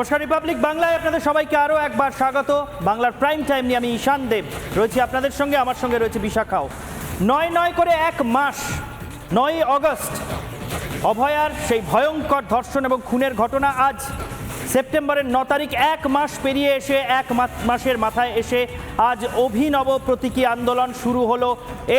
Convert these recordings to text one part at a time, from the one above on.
নমস্কার রিপাবলিক বাংলায় আপনাদের সবাইকে আরও একবার স্বাগত। বাংলার প্রাইম টাইম নিয়ে আমি ঈশান দেব। রয়েছি আপনাদের সঙ্গে, আমার সঙ্গে রয়েছে বিশাখাও। নয় নয় করে এক মাস নয় অগস্ট। অভয়ার সেই ভয়ঙ্কর ধর্ষণ এবং খুনের ঘটনা আজ সেপ্টেম্বরের ন তারিখ, এক মাস পেরিয়ে এসে, এক মাসের মাথায় এসে আজ অভিনব প্রতীকী আন্দোলন শুরু হলো।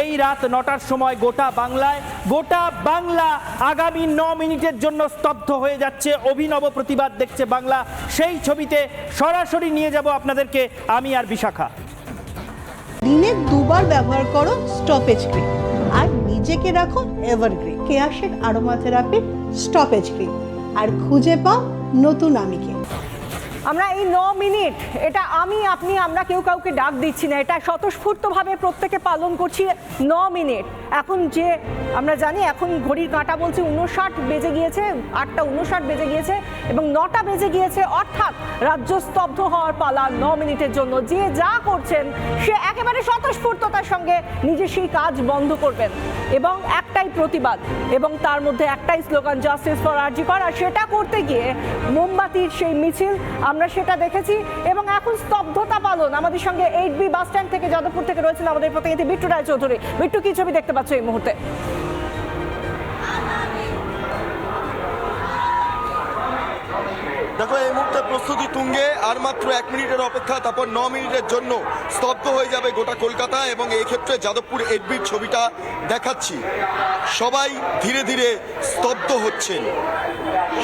এই রাত নটার সময় গোটা বাংলায়, গোটা বাংলা আগামী ন মিনিটের জন্য স্তব্ধ হয়ে যাচ্ছে। অভিনব প্রতিবাদ দেখছে বাংলা। সেই ছবিতে সরাসরি নিয়ে যাব আপনাদেরকে আমি আর বিশাখা। দিনে দুবার ব্যবহার করো স্টপেজ ক্রিম আর নিজেকে রাখো এভারগ্রিন কেয়াশেড আরোমা থেরাপির স্টপেজ ক্রিম আর খুঁজে পাও নতুন আমিকে। আমরা এই ন মিনিট, এটা আমি, আপনি, আমরা কেউ কাউকে ডাক দিচ্ছি না, এটা স্বতঃস্ফূর্তভাবে প্রত্যেকে পালন করছি ন মিনিট। এখন যে, আমরা জানি এখন ঘড়ির কাঁটা বলছে উনষাট বেজে গিয়েছে, আটটা উনষাট বেজে গিয়েছে, এবং নটা বেজে গিয়েছে, অর্থাৎ রাজ্য স্তব্ধ হওয়ার পালা ন মিনিটের জন্য। যে যা করছেন, সে একেবারে স্বতঃস্ফূর্ততার সঙ্গে নিজের সেই কাজ বন্ধ করবেন। এবং একটাই প্রতিবাদ এবং তার মধ্যে একটাই স্লোগান জাস্টিস ফর আরজিকর আর সেটা করতে গিয়ে মোমবাতির সেই মিছিল আমরা সেটা দেখেছি এবং এখন স্তব্ধতা পালন। আমাদের সঙ্গে এইট বি বাস স্ট্যান্ড থেকে যাদবপুর থেকে রয়েছেন আমাদের প্রতিনিধি বিট্টু রায় চৌধুরী বিট্টু, কি ছবি দেখতে পাচ্ছ এই মুহূর্তে? দেখো, এই মুহূর্তে প্রস্তুতি তুঙ্গে, আর মাত্র এক মিনিটের অপেক্ষা, তারপর ন মিনিটের জন্য স্তব্ধ হয়ে যাবে গোটা কলকাতা, এবং এই ক্ষেত্রে যাদবপুর এডবির ছবিটা দেখাচ্ছি। সবাই ধীরে ধীরে স্তব্ধ হচ্ছেন।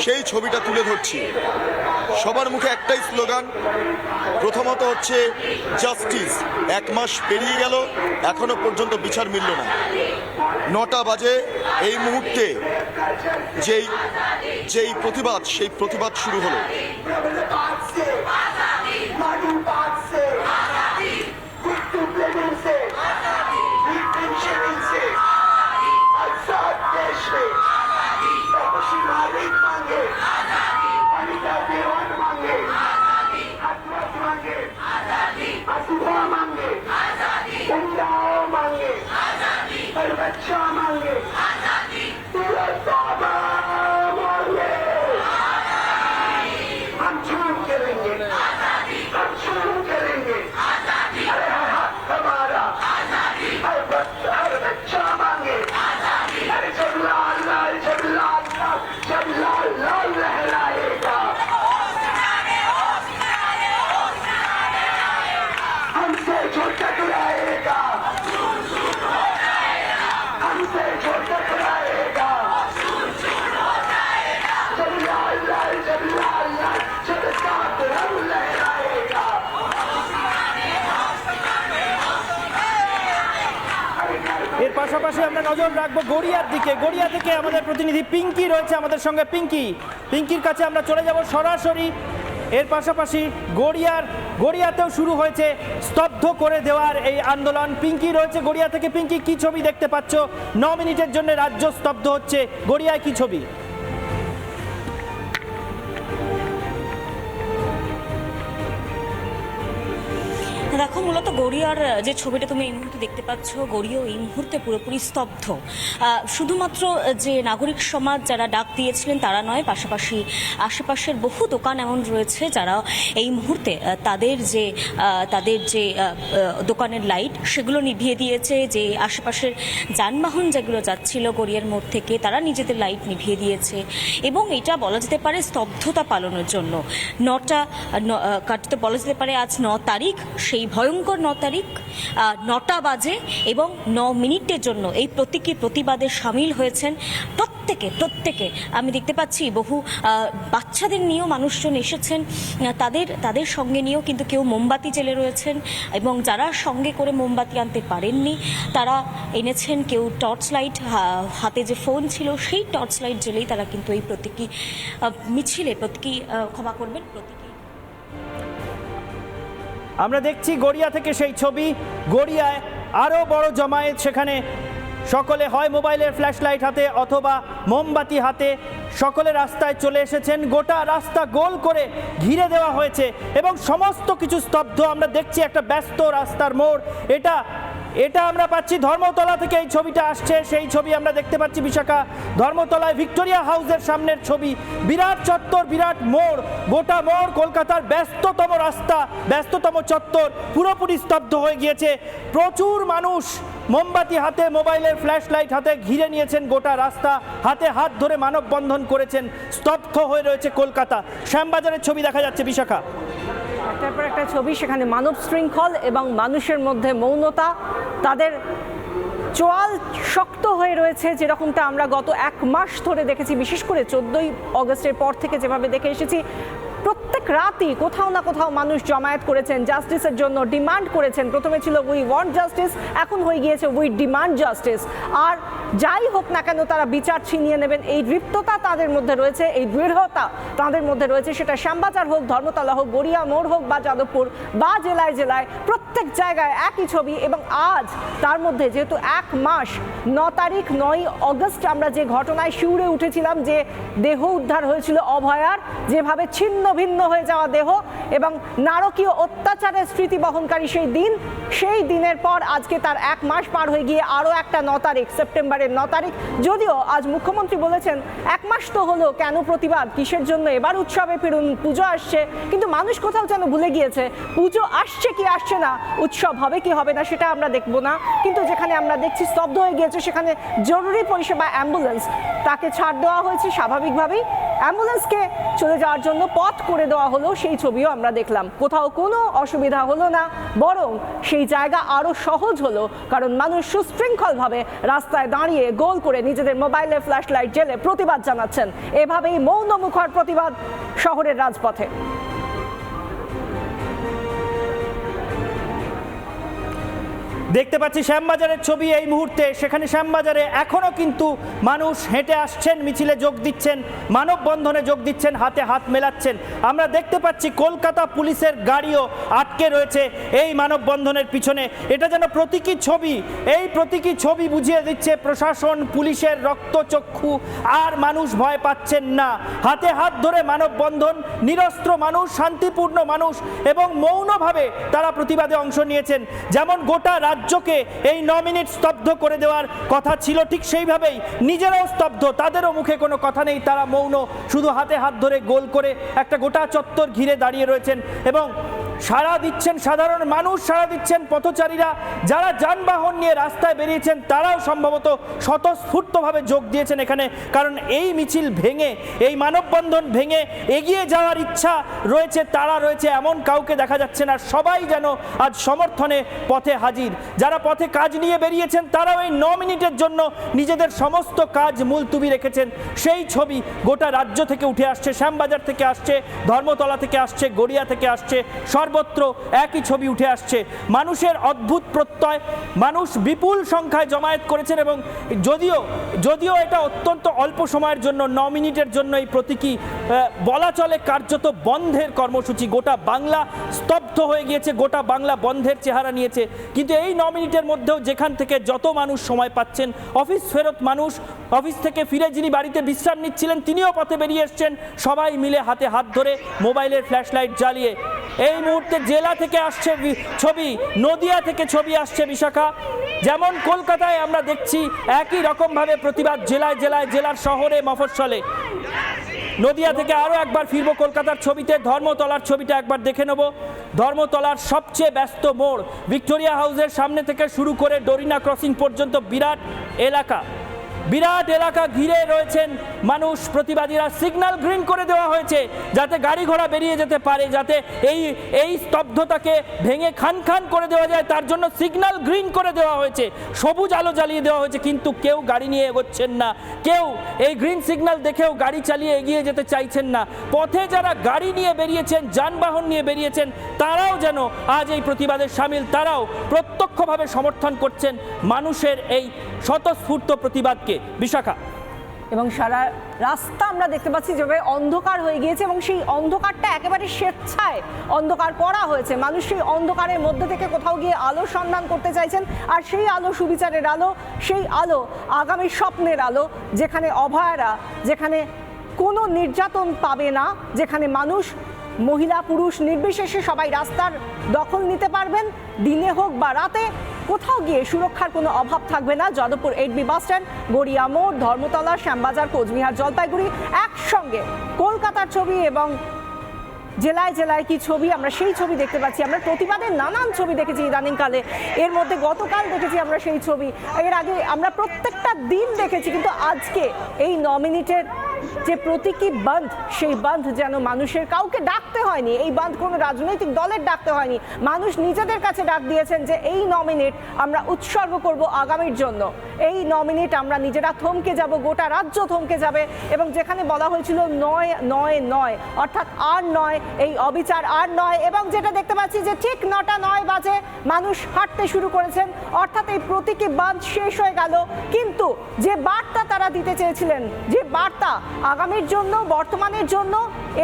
সেই ছবিটা তুলে ধরছি। সবার মুখে একটাই স্লোগান, প্রথমত হচ্ছে, জাস্টিস। এক মাস পেরিয়ে গেল, এখনও পর্যন্ত বিচার মিলল না। নটা বাজে, এই মুহূর্তে যেই যেই প্রতিবাদ সেই প্রতিবাদ শুরু হলো। পাশাপাশি আমরা নজর রাখব গড়িয়ার দিকে। গড়িয়া থেকে আমাদের প্রতিনিধি পিঙ্কি রয়েছে আমাদের সঙ্গে। পিঙ্কি, পিঙ্কির কাছে আমরা চলে যাব সরাসরি। এর পাশাপাশি গড়িয়ার, গড়িয়াতেও শুরু হয়েছে স্তব্ধ করে দেওয়ার এই আন্দোলন। পিঙ্কি রয়েছে গড়িয়া থেকে। পিঙ্কি, কি ছবি দেখতে পাচ্ছ? ন মিনিটের জন্য রাজ্য স্তব্ধ হচ্ছে। গড়িয়ায় কি ছবি? দেখো, মূলত গড়িয়ার যে ছবিটা তুমি এই মুহূর্তে দেখতে পাচ্ছ, গড়িয়াও এই মুহূর্তে পুরোপুরি স্তব্ধ। শুধুমাত্র যে নাগরিক সমাজ যারা ডাক দিয়েছিলেন, তারা নয়, পাশাপাশি আশেপাশের বহু দোকান এমন রয়েছে যারা এই মুহূর্তে তাদের যে তাদের যে দোকানের লাইট, সেগুলো নিভিয়ে দিয়েছে। যে আশেপাশের যানবাহন যেগুলো যাচ্ছিল গড়িয়ার মোড় থেকে, তারা নিজেদের লাইট নিভিয়ে দিয়েছে। এবং এটা বলা যেতে পারে স্তব্ধতা পালনের জন্য। নটা কাটতে বলা যেতে পারে আজ ন তারিখ, সেই ভয়ঙ্কর ন তারিখ নটা বাজে এবং ন মিনিটের জন্য এই প্রতীকী প্রতিবাদে সামিল হয়েছেন প্রত্যেকে প্রত্যেকে। আমি দেখতে পাচ্ছি বহু বাচ্চাদের নিয়েও মানুষজন এসেছেন। তাদের তাদের সঙ্গে নিয়েও কিন্তু কেউ মোমবাতি জেলে রয়েছেন এবং যারা সঙ্গে করে মোমবাতি আনতে পারেননি, তারা এনেছেন কেউ টর্চ লাইট হাতে যে ফোন ছিল সেই টর্চ লাইট জেলেই তারা কিন্তু এই প্রতীকী মিছিলে প্রতীকী ক্ষমা করবেন প্রতীকী। আমরা দেখছি গড়িয়া থেকে সেই ছবি। গড়িয়ায় আরও বড় জমায়েত সেখানে। সকলে হয় মোবাইলের ফ্ল্যাশ লাইট হাতে অথবা মোমবাতি হাতে। সকলে রাস্তায় চলে এসেছেন। গোটা রাস্তা গোল করে ঘিরে দেওয়া হয়েছে এবং সমস্ত কিছু স্তব্ধ। আমরা দেখছি একটা ব্যস্ত রাস্তার মোড়। এটা এটা আমরা পাচ্ছি ধর্মতলা থেকে এই ছবিটা আসছে। সেই ছবি আমরা দেখতে পাচ্ছি বিশাখা ধর্মতলায় ভিক্টোরিয়া হাউসের সামনের ছবি। বিরাট চত্বর, বিরাট মোড়। গোটা মোড় কলকাতার ব্যস্ততম রাস্তা। ব্যস্ততম চত্বর পুরোপুরি স্তব্ধ হয়ে গিয়েছে। প্রচুর মানুষ মোমবাতি হাতে, মোবাইলের ফ্ল্যাশ লাইট হাতে ঘিরে নিয়েছেন গোটা রাস্তা। হাতে হাত ধরে মানববন্ধন করেছেন, স্তব্ধ হয়ে রয়েছে কলকাতা। শ্যামবাজারের ছবি দেখা যাচ্ছে বিশাখা। একটার পর একটা ছবি, সেখানে মানব শৃঙ্খল এবং মানুষের মধ্যে মৌনতা। তাদের চোয়াল শক্ত হয়ে রয়েছে, যেরকমটা আমরা গত এক মাস ধরে দেখেছি। বিশেষ করে চোদ্দই অগস্টের পর থেকে যেভাবে দেখে এসেছি, প্রত্যেক রাতই কোথাও না কোথাও মানুষ জমায়েত করেছেন জাস্টিসের জন্য, ডিমান্ড করেছেন। প্রথমে ছিল উই ওয়ান্ট জাস্টিস, এখন হয়ে গিয়েছে উই ডিমান্ড জাস্টিস। আর যাই হোক না কেন তারা বিচার ছিনিয়ে নেবেন। এই দৃপ্ততা তাদের মধ্যে রয়েছে, এই দৃঢ়তা তাদের মধ্যে রয়েছে। সেটা শ্যামবাজার হোক, ধর্মতলা হোক, গড়িয়া মোড় হোক বা যাদবপুর বা জেলায় জেলায়, প্রত্যেক জায়গায় একই ছবি এবং আজ তার মধ্যে যেহেতু এক মাস, ন তারিখ নয় অগস্ট আমরা যে ঘটনায় শিউরে উঠেছিলাম যে দেহ উদ্ধার হয়েছিল অভয়ার, যেভাবে ছিন্ন ভিন্ন হয়ে যাওয়া দেহ এবং নারকীয় অত্যাচারের স্মৃতি বহনকারী সেই দিন, সেই দিনের পর আজকে তার এক মাস পার হয়ে গিয়ে আরও একটা ন তারিখ, সেপ্টেম্বরের ন তারিখ। যদিও আজ মুখ্যমন্ত্রী বলেছেন, এক মাস তো হলো, কেন প্রতিবাদ কিসের জন্য এবার উৎসবে ফিরুন, পুজো আসছে, কিন্তু মানুষ কোথাও যেন ভুলে গিয়েছে, পুজো আসছে কি আসছে না, উৎসব হবে কি হবে না সেটা আমরা দেখব না। কিন্তু যেখানে আমরা দেখছি স্তব্ধ হয়ে গিয়েছে, সেখানে জরুরি পরিষেবা অ্যাম্বুলেন্স, তাকে ছাড় দেওয়া হয়েছে স্বাভাবিকভাবেই। অ্যাম্বুলেন্সকে চলে যাওয়ার জন্য পথ করে দেওয়া হলো, সেই ছবিও আমরা দেখলাম। কোথাও কোনো অসুবিধা হলো না, বরং সেই জায়গা আরও সহজ হলো, কারণ মানুষ সুশৃঙ্খলভাবে রাস্তায় দাঁড়িয়ে গোল করে নিজেদের মোবাইলে ফ্ল্যাশ লাইট জেলে প্রতিবাদ জানাচ্ছেন। এভাবেই মৌন মুখর প্রতিবাদ শহরের রাজপথে। দেখতে পাচ্ছি শ্যামবাজারের ছবি এই মুহূর্তে। সেখানে শ্যামবাজারে এখনও কিন্তু মানুষ হেঁটে আসছেন, মিছিলে যোগ দিচ্ছেন, মানববন্ধনে যোগ দিচ্ছেন, হাতে হাত মেলাচ্ছেন। আমরা দেখতে পাচ্ছি কলকাতা পুলিশের গাড়িও আটকে রয়েছে এই মানববন্ধনের পিছনে। এটা যেন প্রতীকী ছবি। এই প্রতীকী ছবি বুঝিয়ে দিচ্ছে প্রশাসন, পুলিশের রক্তচক্ষু। আর মানুষ ভয় পাচ্ছেন না। হাতে হাত ধরে মানববন্ধন, নিরস্ত্র মানুষ, শান্তিপূর্ণ মানুষ এবং মৌনভাবে তারা প্রতিবাদে অংশ নিয়েছেন। যেমন গোটা রাজ্যকে এই ন মিনিট স্তব্ধ করে দেওয়ার কথা ছিল, ঠিক সেইভাবেই নিজেরাও স্তব্ধ, তাদেরও মুখে কোনো কথা নেই, তারা মৌন, শুধু হাতে হাত ধরে গোল করে একটা গোটা চত্বর ঘিরে দাঁড়িয়ে রয়েছেন এবং সাড়া দিচ্ছেন সাধারণ মানুষ, সাড়া দিচ্ছেন পথচারীরা। যারা যানবাহন নিয়ে রাস্তায় বেরিয়েছেন, তারাও সম্ভবত স্বতঃস্ফূর্তভাবে যোগ দিয়েছেন এখানে। কারণ এই মিছিল ভেঙে, এই মানববন্ধন ভেঙে এগিয়ে যাওয়ার ইচ্ছা রয়েছে, তারা রয়েছে, এমন কাউকে দেখা যাচ্ছে না। সবাই যেন আজ সমর্থনে পথে হাজির। যারা পথে কাজ নিয়ে বেরিয়েছেন, তারাও এই ন মিনিটের জন্য নিজেদের সমস্ত কাজ মুলতুবি রেখেছেন। সেই ছবি গোটা রাজ্য থেকে উঠে আসছে, শ্যামবাজার থেকে আসছে, ধর্মতলা থেকে আসছে, গড়িয়া থেকে আসছে সর্বত্র একই ছবি উঠে আসছে। মানুষের অদ্ভুত প্রত্যয়, মানুষ বিপুল সংখ্যায় জমায়েত করেছেন এবং যদিও যদিও এটা অত্যন্ত অল্প সময়ের জন্য, ন মিনিটের জন্য এই প্রতীকী বলা চলে কার্যত বন্ধের কর্মসূচি। গোটা বাংলা স্তব্ধ হয়ে গিয়েছে, গোটা বাংলা বন্ধের চেহারা নিয়েছে। কিন্তু এই ন মিনিটের মধ্যেও যেখান থেকে যত মানুষ সময় পাচ্ছেন, অফিস ফেরত মানুষ, অফিস থেকে ফিরে যিনি বাড়িতে বিশ্রাম নিচ্ছিলেন, তিনিও পথে বেরিয়ে এসছেন। সবাই মিলে হাতে হাত ধরে মোবাইলের ফ্ল্যাশ লাইট জ্বালিয়ে এই মুহূর্তে জেলা থেকে আসছে ছবি, নদিয়া থেকে ছবি আসছে বিশাখা। যেমন কলকাতায় আমরা দেখছি একই রকমভাবে প্রতিবাদ জেলায় জেলায়, জেলার শহরে, মফস্বলে। নদিয়া থেকে আরও একবার ফিরবো কলকাতার ছবিতে, ধর্মতলার ছবিটা একবার দেখে নেব। ধর্মতলার সবচেয়ে ব্যস্ত মোড়, ভিক্টোরিয়া হাউসের সামনে থেকে শুরু করে ডোরিনা ক্রসিং পর্যন্ত বিরাট এলাকা। বিরাট এলাকা ঘিরে রয়েছেন মানুষ, প্রতিবাদীরা। সিগন্যাল গ্রিন করে দেওয়া হয়েছে যাতে গাড়ি ঘোড়া বেরিয়ে যেতে পারে, যাতে এই এই স্তব্ধতাকে ভেঙে খান খান করে দেওয়া যায়, তার জন্য সিগন্যাল গ্রিন করে দেওয়া হয়েছে। সবুজ আলো জ্বালিয়ে দেওয়া হয়েছে, কিন্তু কেউ গাড়ি নিয়ে এগোচ্ছেন না। কেউ এই গ্রিন সিগন্যাল দেখেও গাড়ি চালিয়ে এগিয়ে যেতে চাইছেন না। পথে যারা গাড়ি নিয়ে বেরিয়েছেন, যানবাহন নিয়ে বেরিয়েছেন, তারাও যেন আজ এই প্রতিবাদে সামিল, তারাও প্রত্যক্ষভাবে সমর্থন করছেন মানুষের এই স্বতঃস্ফূর্ত প্রতিবাদকে। বিশাখা। এবং সারা রাস্তা আমরা দেখতে পাচ্ছি যেভাবে অন্ধকার হয়ে গিয়েছে এবং সেই অন্ধকারটা একেবারে স্বেচ্ছায় অন্ধকার করা হয়েছে। মানুষ সেই অন্ধকারের মধ্যে থেকে কোথাও গিয়ে আলো সন্ধান করতে চাইছেন আর সেই আলো সুবিচারের আলো, সেই আলো আগামী স্বপ্নের আলো যেখানে অভয়ারা, যেখানে কোনো নির্যাতন পাবে না, যেখানে মানুষ মহিলা পুরুষ নির্বিশেষে সবাই রাস্তার দখল নিতে পারবেন। দিনে হোক বা রাতে, কোথাও গিয়ে সুরক্ষার কোনো অভাব থাকবে না। Jadavpur eight B bus stand, Garia মোড়, ধর্মতলা, শ্যামবাজার, কোচবিহার, জলপাইগুড়ি একসঙ্গে। কলকাতার ছবি এবং জেলায় জেলায় কি ছবি, আমরা সেই ছবি দেখতে পাচ্ছি। আমরা প্রতিবাদের নানান ছবি দেখেছি ইদানিংকালে। এর মধ্যে গতকাল দেখেছি আমরা সেই ছবি। এর আগে আমরা প্রত্যেকটা দিন দেখেছি, কিন্তু আজকে এই ন মিনিটের যে প্রতীকী বাঁধ, সেই বাঁধ যেন মানুষের কাউকে ডাকতে হয়নি। এই বাঁধ কোনো রাজনৈতিক দলের ডাকতে হয়নি। মানুষ নিজেদের কাছে ডাক দিয়েছেন যে এই ন মিনিট আমরা উৎসর্গ করব আগামীর জন্য। এই ন মিনিট আমরা নিজেরা থমকে যাব, গোটা রাজ্য থমকে যাবে এবং যেখানে বলা হয়েছিল নয় নয় নয়, অর্থাৎ আর নয়, এই অবিচার আর নয় এবং যেটা দেখতে পাচ্ছি যে ঠিক নটা, নয় বাজে মানুষ হাঁটতে শুরু করেছেন। অর্থাৎ এই প্রতীকী বাঁধ শেষ হয়ে গেল। কিন্তু যে বার্তা তারা দিতে চেয়েছিলেন, যে বার্তা আগামীর জন্য, বর্তমানের জন্য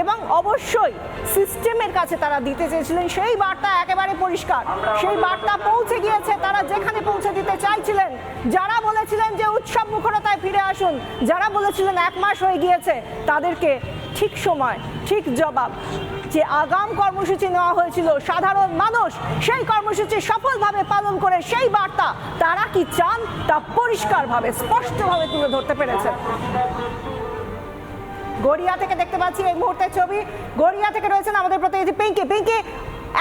এবং অবশ্যই সিস্টেমের কাছে তারা দিতে চেয়েছিলেন। সেই বার্তা একেবারে পরিষ্কার। সেই বার্তা পৌঁছে গিয়েছে, তারা যেখানে পৌঁছে দিতে চাইছিলেন। যারা বলেছিলেন যে উৎসব মুখরতায় ফিরে আসুন, যারা বলেছিলেন এক মাস হয়ে গিয়েছে, তাদেরকে ঠিক সময়, ঠিক জবাব, যে আগাম কর্মসূচি নেওয়া হয়েছিল, সাধারণ মানুষ সেই কর্মসূচি সফলভাবে পালন করে সেই বার্তা তারা কি চান তা পরিষ্কারভাবে, স্পষ্টভাবে তুলে ধরতে পেরেছেন। গড়িয়া থেকে দেখতে পাচ্ছি এই মুহূর্তের ছবি। গড়িয়া থেকে রয়েছেন আমাদের প্রতিনিধি পিঙ্কি। পিঙ্কি,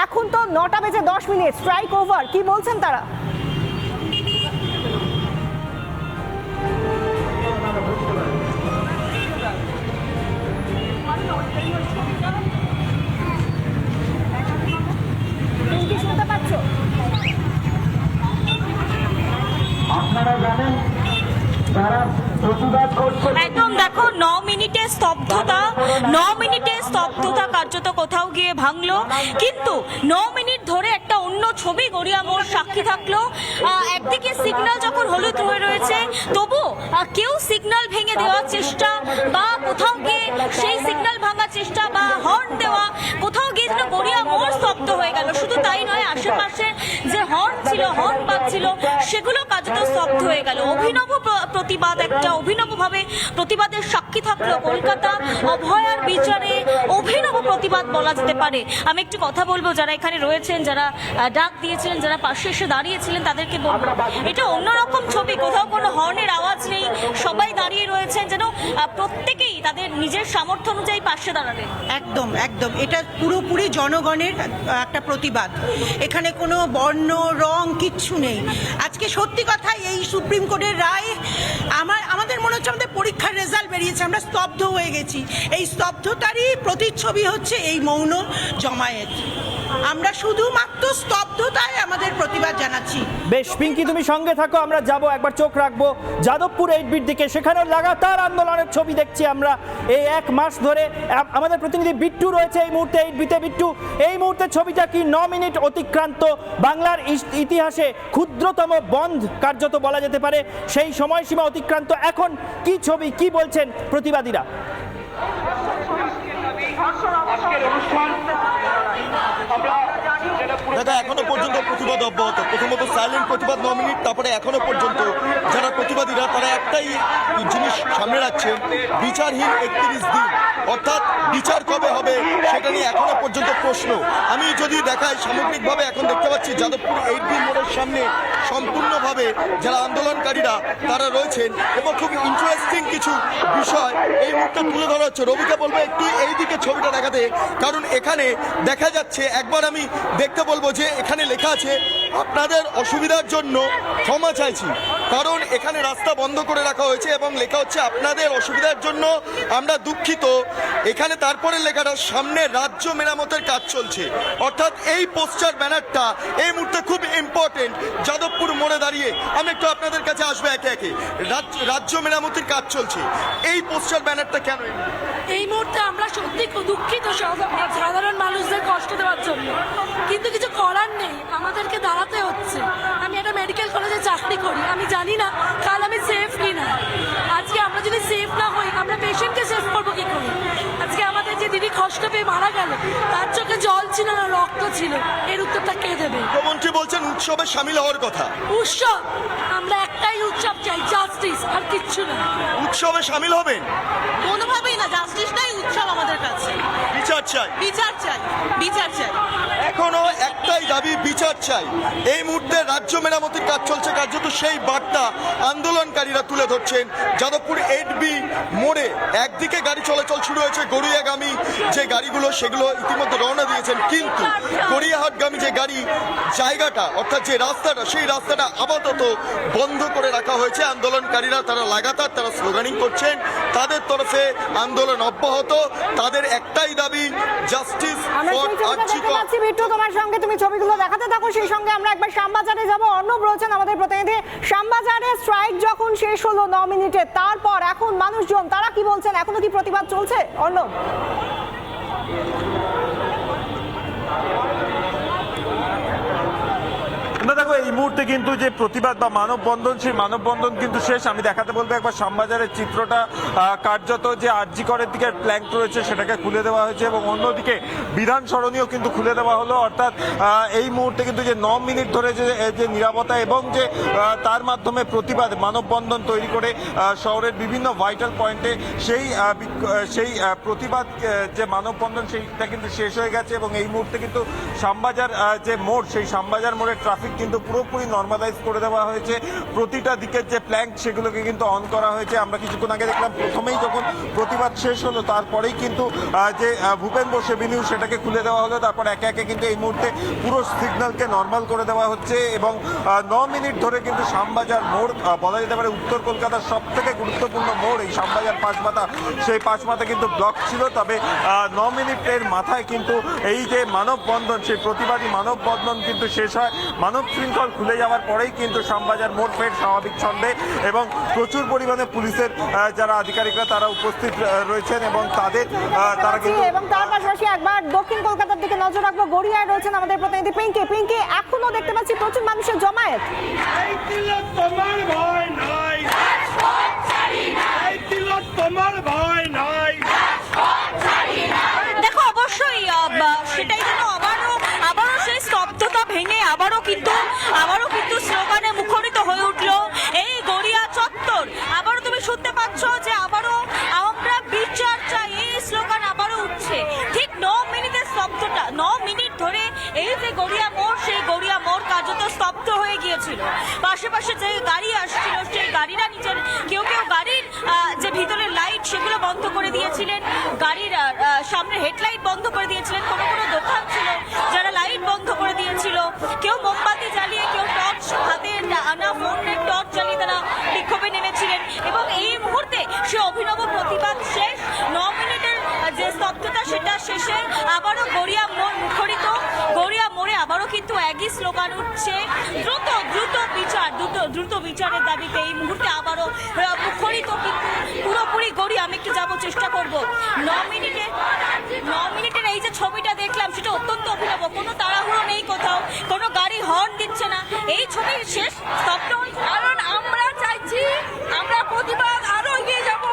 এখন তো নটা বেজে দশ মিনিট। স্ট্রাইক ওভার কি বলছেন তারা? শুনতে পাচ্ছ আপনারা জানেন যারা প্রতিবাদ করছে একদম দেখো ন মিনিটে স্তব্ধতা ন মিনিটে স্তব্ধতা কার্যত কোথাও গিয়ে ভাঙলো। কিন্তু ন মিনিট ধরে একটা অন্য ছবি গড়িয়া মোড় সাক্ষী থাকল। একদিকে সিগন্যাল যখন হলুদ হয়ে রয়েছে তবু কেউ সিগন্যাল ভেঙে দেওয়ার চেষ্টা বা কোথাও গিয়ে সেই সিগন্যাল ভাঙার চেষ্টা বা হর্ন দেওয়া, কোথাও গিয়ে যেন গড়িয়া মোড় স্তব্ধ হয়ে গেল। শুধু তাই নয় আশেপাশে যে হর্ন ছিল, হর্ন বাজছিল সেগুলো কার্যত স্তব্ধ হয়ে গেল। অভিনব প্রতিবাদ, একটা অভিনবভাবে প্রতিবাদের সাক্ষী থাকল কলকাতা। বিচারে অভিনব প্রতিবাদ বলা যেতে পারে। আমি একটু কথা বলব, যারা এখানে রয়েছেন, যারা ডাক দিয়েছিলেন, যারা পাশে এসে দাঁড়িয়েছিলেন, তাদেরকে বলব। এটা অন্যরকম ছবি, কোথাও কোনো হর্নের আওয়াজ নেই। সবাই দাঁড়িয়ে রয়েছেন, যেন প্রত্যেকেই তাদের নিজের সামর্থ্য অনুযায়ী পাশে দাঁড়ালেন? একদম একদম। এটা পুরোপুরি জনগণের একটা প্রতিবাদ। এখানে কোনো বর্ণ, রং কিচ্ছু নেই। আজকে সত্যি কথা এই সুপ্রিম কোর্টের রায় আমার, আমাদের মনে হচ্ছে আমাদের পরীক্ষার রেজাল্ট বেরিয়েছে। আমরা স্তব্ধ হয়ে গেছি। এই স্তব্ধতারই প্রতিচ্ছবি হচ্ছে এই মৌন জমায়েত। আমরা শুধুমাত্র স্তব্ধতায় আমাদের প্রতিবাদ জানাচ্ছি। বেশ পিঙ্কি তুমি সঙ্গে থাকো আমরা যাব একবার চোখ রাখব। যাদবপুর এইট বিট দিকে সেখানে লাগাতার আন্দোলনের ছবি দেখছি আমরা। এই এক মাস ধরে আমাদের প্রতিনিধি বিট্টু রয়েছে এই মুহূর্তে এইট বিতে বিট্টু এই মুহূর্তে ছবিটা কি ন মিনিট অতিক্রান্ত? বাংলার ইস- ইতিহাসে ক্ষুদ্রতম বন্ধ কার্যত বলা যেতে পারে। সেই সময়সীমা অতিক্রান্ত। এখন কি ছবি কি বলছেন প্রতিবাদীরা? দেখা এখনও পর্যন্ত প্রতিবাদ অব্যাহত। প্রথমত সাইলেন্ট প্রতিবাদ ন মিনিট, তারপরে এখনও পর্যন্ত যারা প্রতিবাদীরা, তারা একটাই জিনিস সামনে রাখছেন বিচারহীন একত্রিশ দিন। অর্থাৎ বিচার কবে হবে নিয়ে এখনও পর্যন্ত প্রশ্ন। আমি যদি দেখাই সামগ্রিকভাবে, এখন দেখতে পাচ্ছি যাদবপুর এইট বি মোড়ের সামনে সম্পূর্ণভাবে যারা আন্দোলনকারীরা তারা রয়েছেন এবং খুব ইন্টারেস্টিং কিছু বিষয় এই মুহূর্তে তুলে ধরা হচ্ছে। রবিকে বলব একটু এই দিকে ছবিটা দেখাতে, কারণ এখানে দেখা যাচ্ছে, একবার আমি দেখতে বলব যে এখানে লেখা আছে, আপনাদের অসুবিধার জন্য ক্ষমা চাইছি। কারণ এখানে রাস্তা বন্ধ করে রাখা হয়েছে এবং লেখা হচ্ছে, আপনাদের অসুবিধার জন্য আমরা দুঃখিত। এখানে তারপরে লেখাটা, সামনে রাজ্য মেরামতের কাজ চলছে। অর্থাৎ এই পোস্টার ব্যানারটা এই মুহূর্তে খুব ইম্পর্টেন্ট যাদবপুর মোড়ে দাঁড়িয়ে আমি একটু আপনাদের কাছে আসব একে একে। রাজ- রাজ্য মেরামতির কাজ চলছে। এই পোস্টার ব্যানারটা কেন এই মুহূর্তে? আমরা সত্যি দুঃখিত সাধারণ মানুষদের কষ্ট দেওয়ার জন্য। কিন্তু কিছু করার নেই। আমাদেরকে দাঁড়াতে হচ্ছে। আমি একটা মেডিকেল কলেজে চাকরি করি। আমি জানি না কাল আমি সেফ কি না আজকে আমরা যদি সেফ না হই আমরা পেশেন্টকে সেফ করব কি করে? আজকে আমাদের যে দিদি কষ্ট পেয়ে মারা গেল তার চোখে জল ছিল না রক্ত ছিল। এর উত্তরটা কে দেবে? মুখ্যমন্ত্রী বলছেন উৎসবে সামিল হওয়ার কথা। উৎসব! আমরা একটাই উৎসব চাই জাস্টিস আর কিচ্ছু না। উৎসবে সামিল হবেন? কোনোভাবেই না জাস্টিসটাই উৎসব আমাদের কাছে। বিচার চাই। বিচার চাই বিচার চাই। এখনও একটাই দাবি বিচার চাই এই মুহূর্তে রাজ্য মেরামতির কাজ চলছে কার্যত সেই বার্তা আন্দোলনকারীরা তুলে ধরছেন। যাদবপুর এইট বি মোড়ে একদিকে গাড়ি চলাচল শুরু হয়েছে গড়িয়াগামী যে গাড়িগুলো সেগুলো ইতিমধ্যে রওনা দিয়েছেন। কিন্তু গড়িয়াহাটগামী যে গাড়ি জায়গাটা অর্থাৎ যে রাস্তাটা সেই রাস্তাটা আপাতত বন্ধ করে রাখা হয়েছে। আন্দোলনকারীরা তারা লাগাতার তারা স্লোগানিং করছেন। তাদের তরফে আন্দোলন অব্যাহত। তাদের একটাই দাবি জাস্টিস ফর তোমার সঙ্গে তুমি ছবিগুলো দেখাতে থাকো সেই সঙ্গে আমরা একবার শ্যামবাজারে যাব। অর্ণব রয়েছেন আমাদের প্রতিনিধি। শ্যামবাজারে স্ট্রাইক যখন শেষ হলো ন মিনিটে, তারপর এখন মানুষজন, তারা কি বলছেন? এখনও কি প্রতিবাদ চলছে? অর্ণব? না, দেখো, এই মুহূর্তে কিন্তু যে প্রতিবাদ বা মানববন্ধন, সেই মানববন্ধন কিন্তু শেষ। আমি দেখাতে বলব একবার শ্যামবাজারের চিত্রটা কার্যত যে আরজি করের দিকে প্ল্যাঙ্ক রয়েছে, সেটাকে খুলে দেওয়া হয়েছে এবং অন্যদিকে বিধান স্মরণীয় কিন্তু খুলে দেওয়া হলো। অর্থাৎ এই মুহূর্তে কিন্তু যে ন মিনিট ধরে যে যে নিরাপত্তা এবং যে তার মাধ্যমে প্রতিবাদ, মানববন্ধন তৈরি করে শহরের বিভিন্ন ভাইটাল পয়েন্টে সেই সেই প্রতিবাদ যে মানববন্ধন, সেইটা কিন্তু শেষ হয়ে গেছে এবং এই মুহূর্তে কিন্তু শ্যামবাজার যে মোড়, সেই শ্যামবাজার মোড়ের ট্রাফিক কিন্তু পুরোপুরি নর্মালাইজ করে দেওয়া হয়েছে। প্রতিটা দিকের যে প্ল্যাঙ্ক সেগুলোকে কিন্তু অন করা হয়েছে। আমরা কিছুক্ষণ আগে দেখলাম, প্রথমেই যখন প্রতিবাদ শেষ হলো, তারপরেই কিন্তু যে ভূপেন বোস এভিনিউ সেটাকে খুলে দেওয়া হলো। তারপর একে একে কিন্তু এই মুহূর্তে পুরো সিগন্যালকে নর্মাল করে দেওয়া হচ্ছে এবং ন মিনিট ধরে কিন্তু শ্যামবাজার মোড় বলা যেতে পারে উত্তর কলকাতার সব থেকে গুরুত্বপূর্ণ মোড়, এই শ্যামবাজার পাঁচমাথা, সেই পাঁচমাথা কিন্তু ব্লক ছিল। তবে ন মিনিটের মাথায় কিন্তু এই যে মানববন্ধন, সেই প্রতিবাদী মানববন্ধন কিন্তু শেষ হয়। মানব শৃঙ্খল খুলে যাওয়ার পরেই কিন্তু শ্যামবাজার মোড় ফের স্বাভাবিক ছন্দে এবং প্রচুর পরিমাণে পুলিশের যারা আধিকারিকরা তারা উপস্থিত রয়েছেন এবং তাদের তারা কিন্তু এবং তার পাশাপাশি একবার দক্ষিণ কলকাতার দিকে নজর রাখব। গড়িয়ায় রয়েছেন আমাদের প্রতিনিধি পিঙ্কি। পিঙ্কি এখনও দেখতে পাচ্ছি প্রচুর মানুষের জমায়েত। তোমার ভয় নাই। তোমার ভয় নাই। দেখো অবশ্যই আহ, আবারও কিন্তু আবারও কিন্তু স্লোগানে মুখরিত হয়ে উঠল এই গড়িয়া চত্বর। আবারও তুমি শুনতে পাচ্ছ যে আবারও আমরা বিচার চাই, এই স্লোগান আবারও উঠছে। ঠিক ন মিনিটের স্তব্ধতা, ন মিনিট ধরে এই যে গড়িয়া মোড়, সেই গড়িয়া মোড় কার্যত স্তব্ধ হয়ে গিয়েছিল। পাশে পাশে যে গাড়ি আসছিল, সেই গাড়িরা নিজের কেউ কেউ গাড়ির যে ভিতরের লাইট সেগুলো বন্ধ করে দিয়েছিলেন। গাড়ির সামনে হেডলাইট বন্ধ করে দিয়েছিলেন। কোনো কোনো দোকান ছিল যারা গড়িয়া মোড় মুখরিত, গড়িয়া মোড়ে আবারও কিন্তু একই স্লোগান উঠছে। দ্রুত দ্রুত বিচার, দ্রুত দ্রুত বিচারের দাবিতে এই মুহূর্তে আবারও মুখরিত কিন্তু পুরোপুরি গড়ি আমি একটু যাব, চেষ্টা করব। ন মিনিটে, ন মিনিটের এই যে ছবিটা দেখলাম, সেটা অত্যন্ত অভিনব। কোনো তাড়াহুড়ো নেই কোথাও, কোনো গাড়ি হর্ন দিচ্ছে না। এই ছবির শেষ স্তব্ধ কারণ আমরা চাইছি আমরা প্রতিবাদ আরও এগিয়ে যাব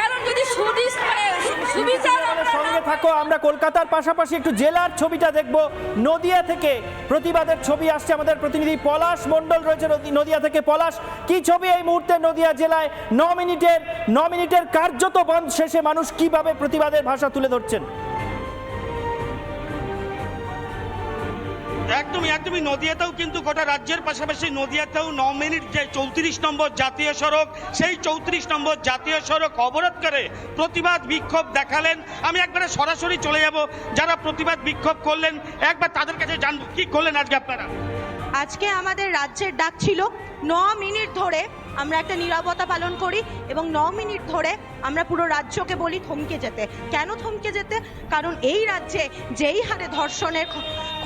কারণ যদি সুদিস মানে সুবিচার আমাদের সঙ্গে থাকো আমরা কলকাতার পাশাপাশি একটু জেলার ছবিটা দেখব। নদিয়া থেকে প্রতিবাদের ছবি আসছে আমাদের প্রতিনিধি পলাশ মণ্ডল রয়েছে নদি- নদিয়া থেকে। পলাশ, কি ছবি এই মুহূর্তে নদিয়া জেলায়? ন মিনিটের ন মিনিটের কার্যত বন্ধ শেষে মানুষ কীভাবে প্রতিবাদের ভাষা তুলে ধরছেন? একদমই একদমই নদিয়াতেও কিন্তু গোটা রাজ্যের পাশাপাশি নদিয়াতেও ন মিনিট যে চৌত্রিশ নম্বর জাতীয় সড়ক, সেই চৌত্রিশ নম্বর জাতীয় সড়ক অবরোধ করে প্রতিবাদ বিক্ষোভ দেখালেন। আমি একবারে সরাসরি চলে যাব। যারা প্রতিবাদ বিক্ষোভ করলেন, একবার তাদের কাছে জানব, কি করলেন আজকে আপনারা? আজকে আমাদের রাজ্যের ডাক ছিল ন মিনিট ধরে আমরা একটা নিরাপত্তা পালন করি এবং ন মিনিট ধরে আমরা পুরো রাজ্যকে বলি থমকে যেতে। কেন থমকে যেতে? কারণ এই রাজ্যে যেই হারে ধর্ষণের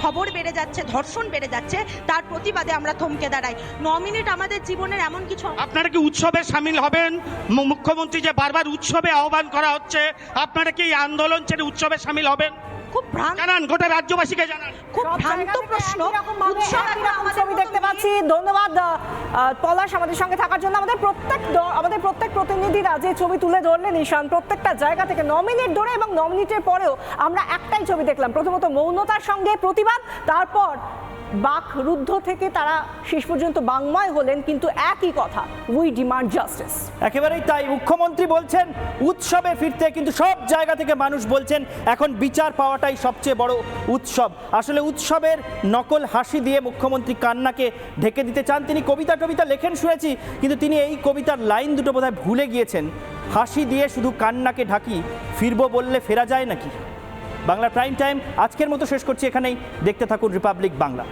খবর বেড়ে যাচ্ছে, ধর্ষণ বেড়ে যাচ্ছে, তার প্রতিবাদে আমরা থমকে দাঁড়াই। ন মিনিট আমাদের জীবনের এমন কিছু আপনারা কি উৎসবে সামিল হবেন? মুখ্যমন্ত্রী যে বারবার উৎসবে আহ্বান করা হচ্ছে, আপনারা কি এই আন্দোলন ছেড়ে উৎসবে সামিল হবেন? খুব ভ্রান্ত জানান গোটা রাজ্যবাসীকে জানান। খুব ভ্রান্ত প্রশ্ন। ছবি দেখতে পাচ্ছি। ধন্যবাদ পলাশ আমাদের সঙ্গে থাকার জন্য। আমাদের প্রত্যেক আমাদের প্রত্যেক প্রতিনিধিরা যে ছবি তুলে ধরলেন ঈশান প্রত্যেকটা জায়গা থেকে ন মিনিট ধরে এবং ন মিনিটের পরেও আমরা একটাই ছবি দেখলাম। প্রথমত মৌনতার সঙ্গে প্রতিবাদ তারপর বাক রুদ্ধ থেকে তারা শেষ পর্যন্ত বাংময় হলেন, কিন্তু একই কথা উই ডিমান্ড জাস্টিস একেবারেই তাই, মুখ্যমন্ত্রী বলছেন, উৎসবে ফিরতে কিন্তু সব জায়গা থেকে মানুষ বলছেন, এখন বিচার পাওয়াটাই সবচেয়ে বড় উৎসব। আসলে উৎসবের নকল হাসি দিয়ে মুখ্যমন্ত্রী কান্নাকে ঢেকে দিতে চান। তিনি কবিতা টবিতা লেখেন শুনেছি, কিন্তু তিনি এই কবিতার লাইন দুটো বোধহয় ভুলে গিয়েছেন। হাসি দিয়ে শুধু কান্নাকে ঢাকি, ফিরবো বললে ফেরা যায় নাকি? বাংলা প্রাইম টাইম, আজকের মতো শেষ করছি এখানেই। দেখতে থাকুন রিপাবলিক বাংলা।